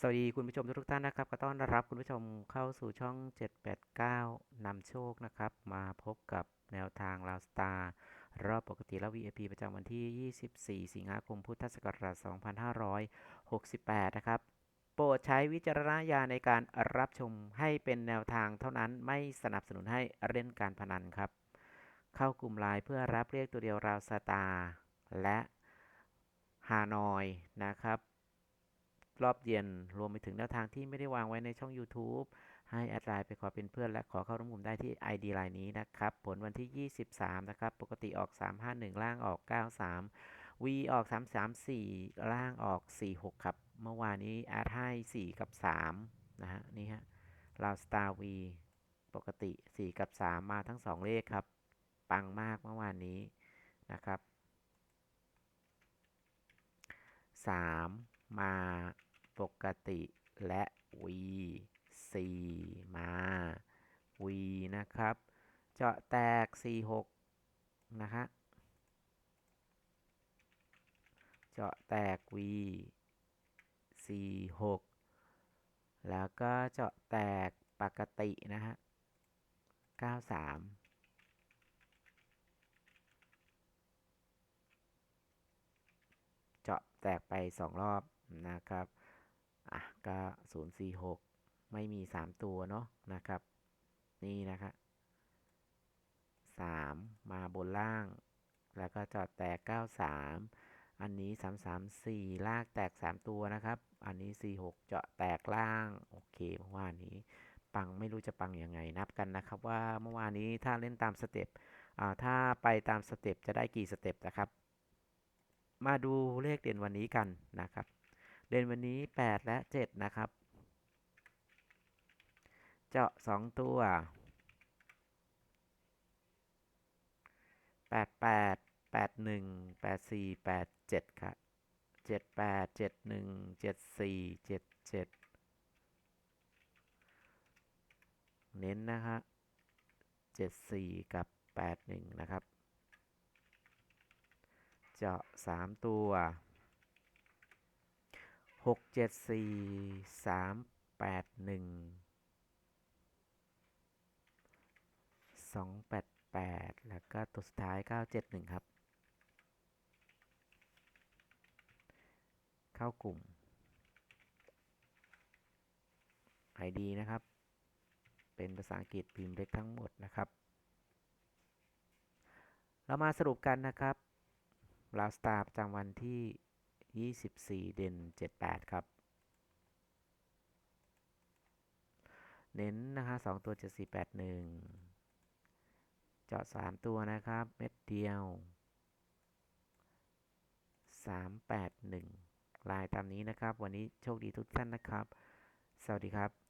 สวัสดีคุณผู้ชมทุกท่านนะครับก็ต้อนรับคุณผู้ชมเข้าสู่ช่อง 789 นำโชคนะครับ มาพบกับแนวทางลาวสตาร์รอบปกติและ VIP ประจำวันที่ 24 สิงหาคม พุทธศักราช 2568 นะครับ โปรดใช้วิจารณญาณในการรับชมให้เป็นแนวทางเท่านั้นไม่สนับสนุนให้เล่นการพนันครับ เข้ากลุ่มไลน์เพื่อรับเรียกตัวเดียวราวสตาร์และฮานอยนะครับ รอบเย็น รวมไปถึงแนวทางที่ไม่ได้วางไว้ในช่อง YouTube ให้แอดไลน์ไปขอเป็นเพื่อนและขอเข้าร่วมกลุ่มได้ที่ ID ไลน์นี้นะครับ ผลวันที่ 23 นะครับ ปกติออก 351 ล่างออก 93 V ออก 334 ล่างออก 46 ครับ เมื่อวานนี้แอดให้ 4 กับ 3 นะฮะ นี่ฮะลาวสตาร์ V ปกติ 4 กับ 3 มาทั้ง 2 เลขครับ ปังมากเมื่อวานนี้นะครับ 3 มา ปกติและ V 4มา V นะครับ เจาะแตก 46 นะฮะเจาะแตก V 46 แล้วก็เจาะแตกปกตินะฮะ 93เจาะแตกไป 2 รอบนะครับ อะก็ 046 ไม่มี 3 ตัวเนาะนะครับ นี่นะครับ3มาบนล่าง แล้วก็จาะแตก 93 อันนี้ 334 ลากแตก 3 ตัวนะครับ อันนี้ 46 เจาะแตกล่าง โอเคเมื่อวานนี้ ปังไม่รู้จะปังยังไง นับกันนะครับว่าเมื่อวานนี้ถ้าเล่นตามสเต็ปอ่าถ้าไปตามสเต็ปจะได้กี่สเต็ปนะครับ มาดูเลขเด่นวันนี้กันนะครับ เด่นวันนี้ 8 และ 7 นะครับ เจาะ 2 ตัว 88 81 84 87 ครับ 78 71 74 77 เน้นนะฮะ74 กับ 81 นะครับ เจาะ 3 ตัว 6 7 4 3 8 1 2 8 8แปดหนึ่งสองแปดแปดแล้วก็ตัวสุดท้าย9 7 1ครับ เข้ากลุ่ม ID นะครับ เป็นภาษาอังกฤษพิมพ์เล็กทั้งหมดนะครับ เรามาสรุปกันนะครับลาวสตาร์ประจำวันที่ 24 เด่น 78 ครับ เน้นนะคะ2ตัว 7481 เจาะ 3 ตัวนะครับ เม็ดเดียว 381 ลายตามนี้นะครับ วันนี้โชคดีทุกท่านนะครับ สวัสดีครับ